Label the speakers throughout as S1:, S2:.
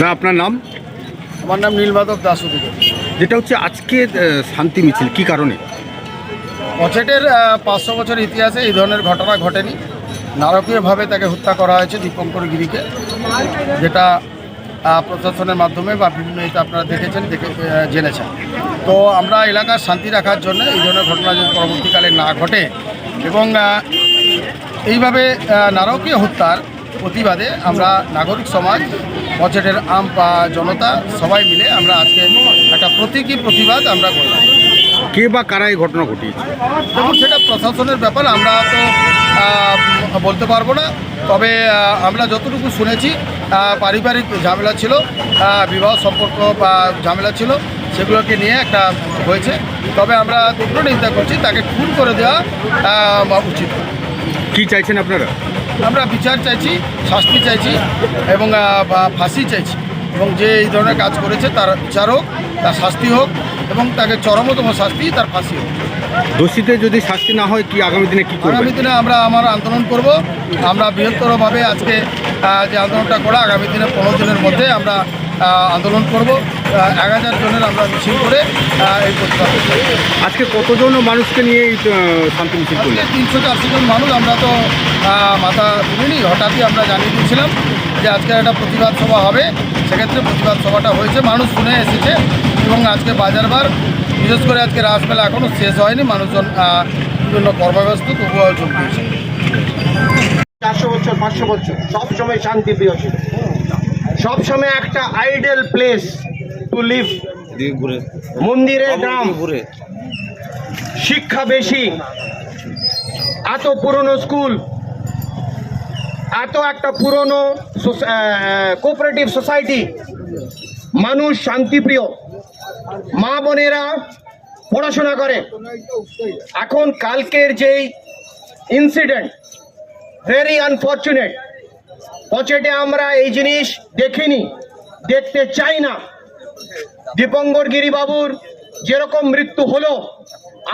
S1: না আপনার নাম?
S2: আমার নাম নীলমাধব দাস অধিকারী।
S1: যেটা হচ্ছে আজকে শান্তি মিছিল কি কারণে?
S2: পচেটের পাঁচশো বছর ইতিহাসে এই ধরনের ঘটনা ঘটেনি। নারকীয়ভাবে তাকে হত্যা করা হয়েছে দীপঙ্কর গিরিকে যেটা প্রশাসনের মাধ্যমে বা বিভিন্ন ইতে আপনারা দেখেছেন দেখে জেনেছেন। তো আমরা এলাকার শান্তি রাখার জন্য এই ধরনের ঘটনা যদি পরবর্তীকালে না ঘটে এবং এইভাবে নারকীয় হত্যার প্রতিবাদে আমরা নাগরিক সমাজ পচেটের আম বা জনতা সবাই মিলে আমরা আজকে একটা প্রতীকী প্রতিবাদ আমরা করলাম।
S1: কে বা কারা এই ঘটনা ঘটিয়েছে?
S2: দেখুন সেটা প্রশাসনের ব্যাপার আমরা তো বলতে পারব না। তবে আমরা যতটুকু শুনেছি পারিবারিক ঝামেলা ছিল বিবাহ সম্পর্ক বা ঝামেলা ছিল সেগুলোকে নিয়ে একটা হয়েছে। তবে আমরা তীব্র নিন্দা করছি তাকে খুন করে দেওয়া উচিত।
S1: কি চাইছেন আপনারা?
S2: আমরা বিচার চাইছি শাস্তি চাইছি এবং ফাঁসি চাইছি। এবং যে এই ধরনের কাজ করেছে তার বিচার হোক তার শাস্তি হোক এবং তাকে চরমতম শাস্তি তার ফাঁসি হোক।
S1: দোষীতে যদি শাস্তি না হয় কি আগামী দিনে কি
S2: আগামী দিনে আমরা আমার আন্দোলন করব। আমরা বৃহত্তরভাবে আজকে যে আন্দোলনটা করা আগামী দিনে পনেরো দিনের মধ্যে আমরা আন্দোলন করব। এক হাজার জনের আমরা মিছিল করে এই প্রতিবাদ।
S1: আজকে কতজন মানুষকে নিয়ে এই শান্তি মিছিল
S2: তিনশো চারশো জন মানুষ আমরা তো মাথা তুলিনি হঠাৎই আমরা জানিয়ে দিয়েছিলাম যে আজকে একটা প্রতিবাদ সভা হবে। সেক্ষেত্রে প্রতিবাদ সভাটা হয়েছে মানুষ শুনে এসেছে এবং আজকে বাজারবার বিশেষ করে আজকে রাসমেলা এখনও শেষ হয়নি মানুষজন বিভিন্ন কর্মব্যস্ত তবুও যোগ দিয়েছে।
S3: চারশো বছর পাঁচশো বছর। সব সময় শান্তি প্রিয় ছিল। সব সময় একটা আইডেল প্লেস টু লিভ। মন্দিরের গ্রাম। ঘুরে শিক্ষা বেশি। এত পুরনো স্কুল। এত একটা পুরনো কোঅপারেটিভ সোসাইটি। মানুষ শান্তিপ্রিয়। মা বোনেরা পড়াশোনা করে। এখন কালকের যেই ইনসিডেন্ট ভেরি আনফর্চুনেট পচেটে আমরা এই জিনিস দেখিনি দেখতে চাই না দীপঙ্কর গিরিবাবুর যেরকম মৃত্যু হলো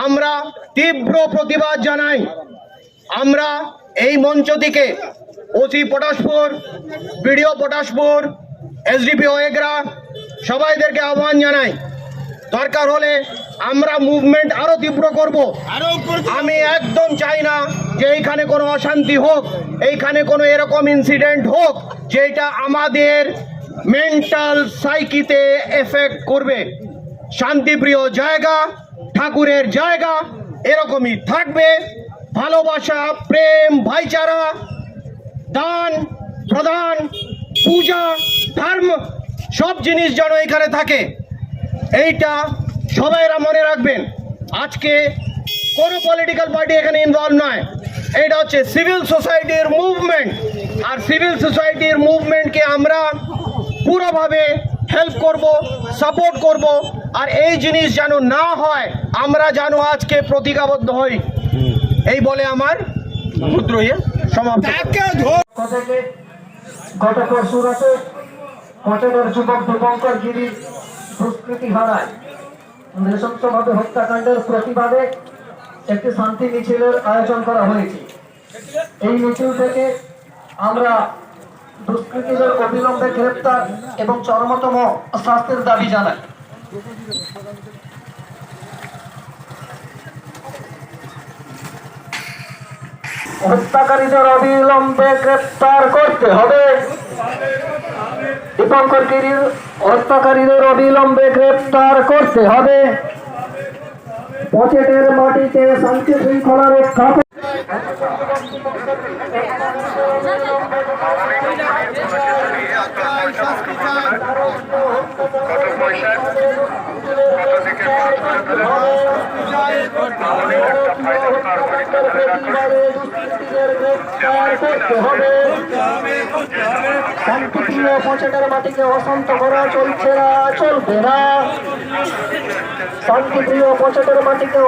S3: আমরা তীব্র প্রতিবাদ জানাই। আমরা এই মঞ্চ থেকে OC Patashpur BDO Patashpur SDPO Egra সবাইদেরকে আহ্বান জানাই। দরকার হলে আমরা মুভমেন্ট আরও তীব্র করব। আমি একদম চাই না যে এইখানে কোনো অশান্তি হোক এইখানে কোনো এরকম ইনসিডেন্ট হোক যেটা আমাদের মেন্টাল সাইকিতে এফেক্ট করবে। শান্তিপ্রিয় জায়গা ঠাকুরের জায়গা এরকমই থাকবে। ভালোবাসা প্রেম ভাইচারা দান প্রদান পূজা ধর্ম সব জিনিস যেন এখানে থাকে। এইটা সবাইরা মনে রাখবেন, আজকে কোনো পলিটিক্যাল পার্টি এখানে ইনভলভ নয়। এটা হচ্ছে সিভিল সোসাইটির মুভমেন্ট আর সিভিল সোসাইটির মুভমেন্টকে আমরা পুরোভাবে হেল্প করব সাপোর্ট করব। আর এই জিনিস যেন না হয়, আমরা যেন আজকে প্রতিজ্ঞাবদ্ধ হই। এই বলে আমার ক্ষুদ্র ইয়ে সমাপ্ত।
S4: গত পরশু রাতে যুবক দীপঙ্কর গিরি দুষ্কৃতি হারায়। নৃশংসভাবে হত্যাকাণ্ডের প্রতিবাদে একটি শান্তি মিছিলের আয়োজন করা হয়েছে। এই মিছিল থেকে আমরা দুষ্কৃতীদের অবিলম্বে গ্রেপ্তার এবং চরমতম শাস্তির দাবি জানাই। হত্যাকারীদের অবিলম্বে গ্রেপ্তার করতে হবে। দীপঙ্কর গিরির হত্যাকারীদের অবিলম্বে গ্রেপ্তার করতে হবে। পচেটের মাটিতে শান্তি শৃঙ্খলা রক্ষা কর- করতে হবে শান্তিপ্রিয় পচেটের মাটিকে অশান্ত করা চলছে না চলবে না শান্তিপ্রিয় পচেটের মাটিকে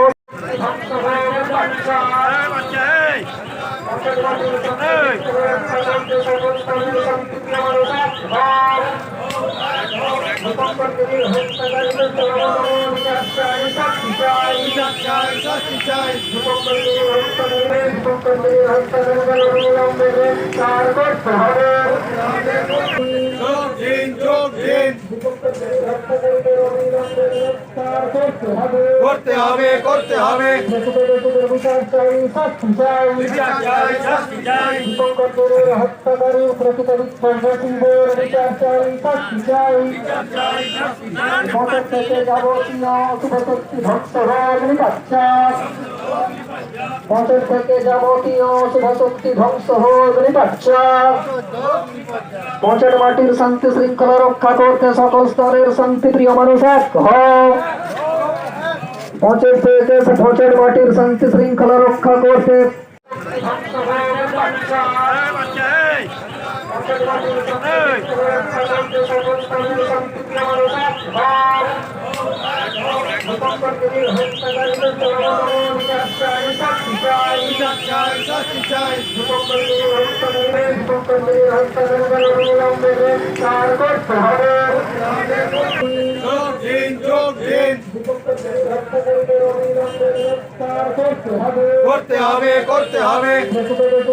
S4: হবে
S2: করতে হবে করতে হবে
S4: হত্যাকারী প্রকৃত বিধ্বংসীদের বিচার চাই শাস্তি চাই মঠের থেকে যাবতীয় শুভশক্তি ভক্ত হয়ে যাচ্ছে মঠের থেকে যাবতীয় শুভশক্তি ধ্বংস হয়ে যাচ্ছে মঠের মাটির শান্তি শৃঙ্খলা রক্ষা করতে সকল স্তরের শান্তিপ্রিয় মানুষ এক হোক পচের থেকে পচের মাটির শান্তি শৃঙ্খলা রক্ষা করতে করতে হবে
S2: যোগ দিন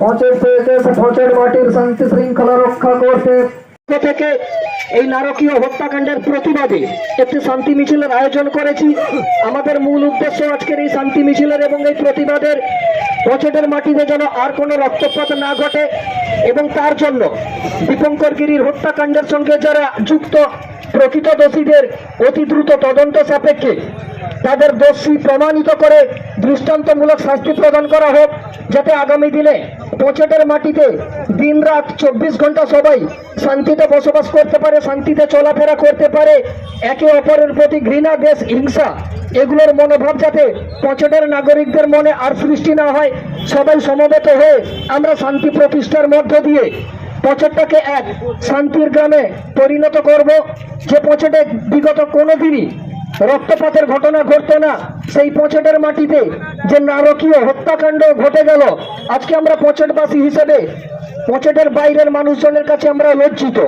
S4: পচের থেকে পচের মাটির শান্তি শৃঙ্খলা রক্ষা করতে। থেকে এই নারকীয় হত্যাকাণ্ডের প্রতিবাদে একটি শান্তি মিছিলের আয়োজন করেছি। আমাদের মূল উদ্দেশ্য আজকের এই শান্তি মিছিলের এবং এই প্রতিবাদের পচেটের মাটিতে যেন আর কোনো রক্তপাত না ঘটে এবং তার জন্য দীপঙ্কর গিরির হত্যাকাণ্ডের সঙ্গে যারা যুক্ত প্রকৃত দোষীদের অতি দ্রুত তদন্ত সাপেক্ষে তাদের দোষী প্রমাণিত করে দৃষ্টান্তমূলক শাস্তি প্রদান করা হোক, যাতে আগামী দিনে পচেটের মাটিতে দিনরাত চব্বিশ ঘণ্টা সবাই শান্তিতে বসবাস করতে পারে, শান্তিতে চলাফেরা করতে পারে, একে অপরের প্রতি ঘৃণা, দেশ, হিংসা, এগুলোর মনোভাব যাতে পচেটের নাগরিকদের মনে আর সৃষ্টি না হয়, সবাই সমবেত হয়ে আমরা শান্তি প্রতিষ্ঠার মধ্য দিয়ে পচেটটাকে এক শান্তির গ্রামে পরিণত করব। যে পচেটে বিগত কোনো দিনই রক্তপাতের ঘটনা ঘটতো না। সেই পচেটের মাটিতে যে নারকীয় হত্যাকাণ্ড ঘটে গেল, আজকে আমরা পচেটবাসী হিসেবে পচেটের বাইরের মানুষজনের কাছে আমরা লজ্জিত।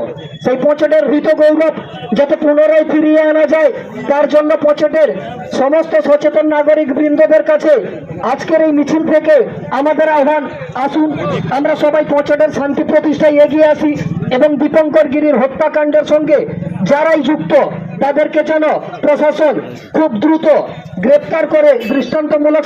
S4: সেই পচেটের হৃত গৌরব যাতে পুনরায় ফিরিয়ে আনা যায়, তার জন্য পচেটের সমস্ত সচেতন নাগরিক বৃন্দদের কাছে আজকের এই মিছিল থেকে আমাদের আহ্বান, আসুন, আমরা সবাই পচেটের শান্তি প্রতিষ্ঠায় এগিয়ে আসি এবং দীপঙ্কর গিরির হত্যাকাণ্ডের সঙ্গে যারাই যুক্ত তাদেরকে যেন প্রশাসন খুব দ্রুত গ্রেপ্তার করে দৃষ্টান্তমূলক